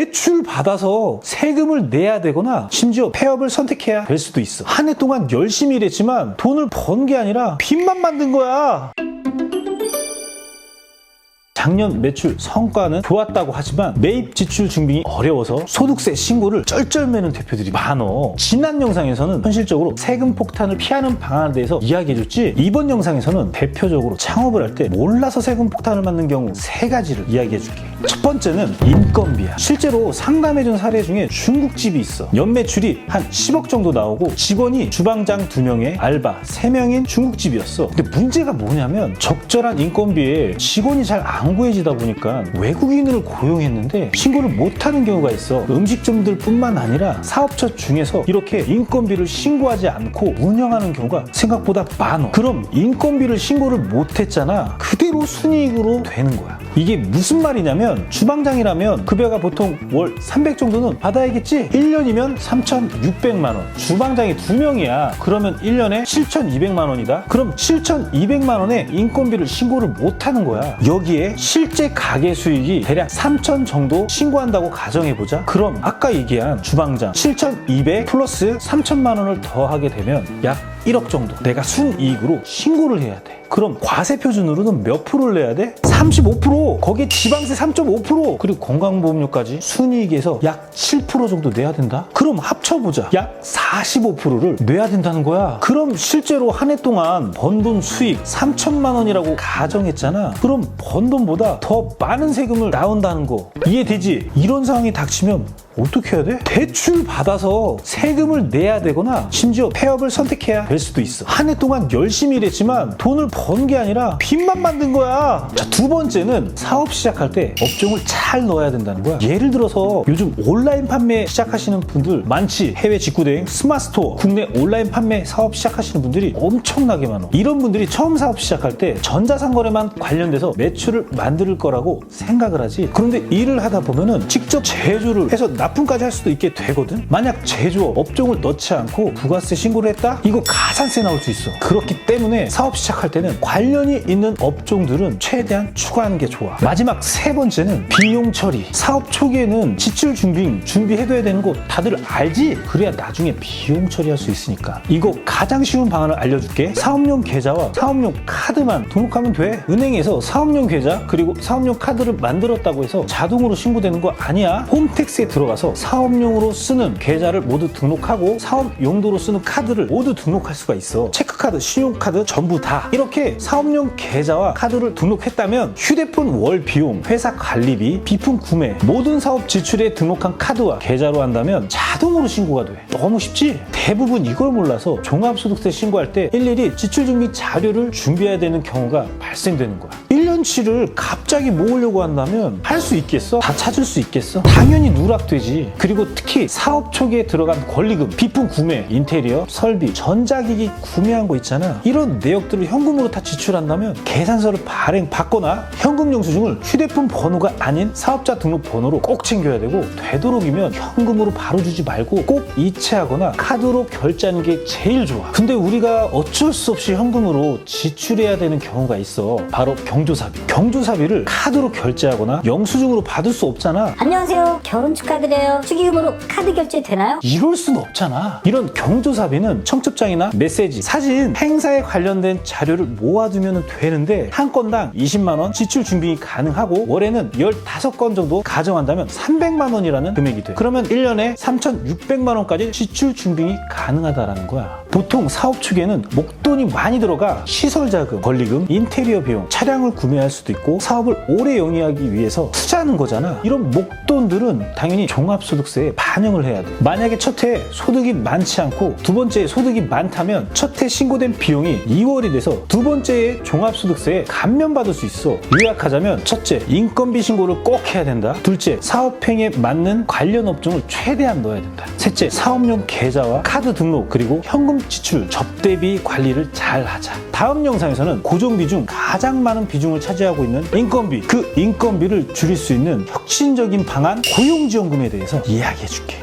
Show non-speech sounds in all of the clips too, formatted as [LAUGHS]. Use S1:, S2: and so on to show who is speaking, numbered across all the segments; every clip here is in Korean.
S1: 대출 받아서 세금을 내야 되거나 심지어 폐업을 선택해야 될 수도 있어. 한 해 동안 열심히 일했지만 돈을 번 게 아니라 빚만 만든 거야. 작년 매출 성과는 좋았다고 하지만 매입 지출 증빙이 어려워서 소득세 신고를 쩔쩔매는 대표들이 많어. 지난 영상에서는 현실적으로 세금 폭탄을 피하는 방안에 대해서 이야기해줬지 이번 영상에서는 대표적으로 창업을 할 때 몰라서 세금 폭탄을 맞는 경우 세 가지를 이야기해줄게. 첫 번째는 인건비야. 실제로 상담해준 사례 중에 중국집이 있어. 연매출이 한 10억 정도 나오고 직원이 주방장 2명에 알바 3명인 중국집이었어. 근데 문제가 뭐냐면 적절한 인건비에 직원이 잘 안 구해지다 보니까 외국인을 고용했는데 신고를 못하는 경우가 있어. 음식점들 뿐만 아니라 사업처 중에서 이렇게 인건비를 신고하지 않고 운영하는 경우가 생각보다 많어. 그럼 인건비를 신고를 못했잖아. 그대로 순이익으로 되는 거야. 이게 무슨 말이냐면 주방장이라면 급여가 보통 월 300 정도는 받아야겠지? 1년이면 3,600만 원. 주방장이 2명이야. 그러면 1년에 7,200만 원이다. 그럼 7,200만 원의 인건비를 신고를 못 하는 거야. 여기에 실제 가게 수익이 대략 3,000 정도 신고한다고 가정해 보자. 그럼 아까 얘기한 주방장 7,200 플러스 3천만 원을 더하게 되면 약 1억 정도 내가 순이익으로 신고를 해야 돼. 그럼 과세 표준으로는 몇 프로를 내야 돼? 35% 거기에 지방세 3.5% 그리고 건강보험료까지 순이익에서 약 7% 정도 내야 된다? 그럼 합쳐보자. 약 45%를 내야 된다는 거야. 그럼 실제로 한 해 동안 번 돈 수익 3천만 원이라고 가정했잖아. 그럼 번 돈보다 더 많은 세금을 나온다는 거. 이해되지? 이런 상황이 닥치면 어떻게 해야 돼? 대출 받아서 세금을 내야 되거나 심지어 폐업을 선택해야 될 수도 있어. 한 해 동안 열심히 일했지만 돈을 번 게 아니라 빚만 만든 거야. 자, 두 번째는 사업 시작할 때 업종을 잘 넣어야 된다는 거야. 예를 들어서 요즘 온라인 판매 시작하시는 분들 많지. 해외 직구대행, 스마트스토어, 국내 온라인 판매 사업 시작하시는 분들이 엄청나게 많아. 이런 분들이 처음 사업 시작할 때 전자상거래만 관련돼서 매출을 만들 거라고 생각을 하지. 그런데 일을 하다 보면은 직접 제조를 해서 납품까지 할 수도 있게 되거든. 만약 제조업 업종을 넣지 않고 부가세 신고를 했다? 이거 가산세 나올 수 있어. 그렇기 때문에 사업 시작할 때는 관련이 있는 업종들은 최대한 추가하는 게 좋아. 마지막 세 번째는 비용 처리. 사업 초기에는 지출 준비 준비해둬야 되는 거 다들 알지? 그래야 나중에 비용 처리할 수 있으니까. 이거 가장 쉬운 방안을 알려줄게. 사업용 계좌와 사업용 카드만 등록하면 돼. 은행에서 사업용 계좌 그리고 사업용 카드를 만들었다고 해서 자동으로 신고되는 거 아니야. 홈택스에 들어가 서 사업용으로 쓰는 계좌를 모두 등록하고 사업 용도로 쓰는 카드를 모두 등록할 수가 있어. 체크카드, 신용카드 전부 다 이렇게 사업용 계좌와 카드를 등록했다면 휴대폰 월 비용, 회사 관리비, 비품 구매 모든 사업 지출에 등록한 카드와 계좌로 한다면 자동으로 신고가 돼. 너무 쉽지? 대부분 이걸 몰라서 종합소득세 신고할 때 일일이 지출준비 자료를 준비해야 되는 경우가 발생되는 거야. 1년치를 갑자기 모으려고 한다면 할 수 있겠어? 다 찾을 수 있겠어? 당연히 누락되지. 그리고 특히 사업 초기에 들어간 권리금, 비품 구매, 인테리어, 설비, 전자기기 구매한 거 있잖아. 이런 내역들을 현금으로 다 지출한다면 계산서를 발행 받거나 현금 영수증을 휴대폰 번호가 아닌 사업자 등록 번호로 꼭 챙겨야 되고 되도록이면 현금으로 바로 주지 말고 꼭 이체하거나 카드로 결제하는 게 제일 좋아. 근데 우리가 어쩔 수 없이 현금으로 지출해야 되는 경우가 있어. 바로 경조사 비. 경조사비를 카드로 결제하거나 영수증으로 받을 수 없잖아.
S2: 안녕하세요. 결혼 축하드려요. 축의금으로 카드 결제 되나요?
S1: 이럴 순 없잖아. 이런 경조사비는 청첩장이나 메시지, 사진, 행사에 관련된 자료를 모아두면 되는데 한 건당 20만 원 지출 준비 가능하고 월에는 15건 정도 가정한다면 300만 원이라는 금액이 돼. 그러면 1년에 3,600만 원까지 지출 준비가 가능하다라는 거야. 보통 사업 초기에는 목돈이 많이 들어가 시설 자금, 권리금, 인테리어 비용, 차량을 구매 할 수도 있고 사업을 오래 영위하기 위해서 투자하는 거잖아. 이런 목돈들은 당연히 종합소득세에 반영을 해야 돼. 만약에 첫 해 소득이 많지 않고 두 번째 소득이 많다면 첫 해 신고된 비용이 2월이 돼서 두 번째에 종합소득세에 감면받을 수 있어. 요약하자면 첫째, 인건비 신고를 꼭 해야 된다. 둘째, 사업행에 맞는 관련 업종을 최대한 넣어야 된다. 셋째, 사업용 계좌와 카드 등록 그리고 현금 지출, 접대비 관리를 잘 하자. 다음 영상에서는 고정비 중 가장 많은 비중을 차지하고 있는 인건비, 그 인건비를 줄일 수 있는 혁신적인 방안 고용지원금에 대해서 이야기해 줄게.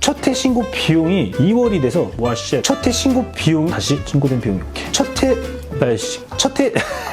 S1: 첫해 신고 비용이 2월이 돼서 와 씨. 첫해 신고 비용 다시 신고된 비용이 오케이. 첫해 날씨. 첫해 [LAUGHS]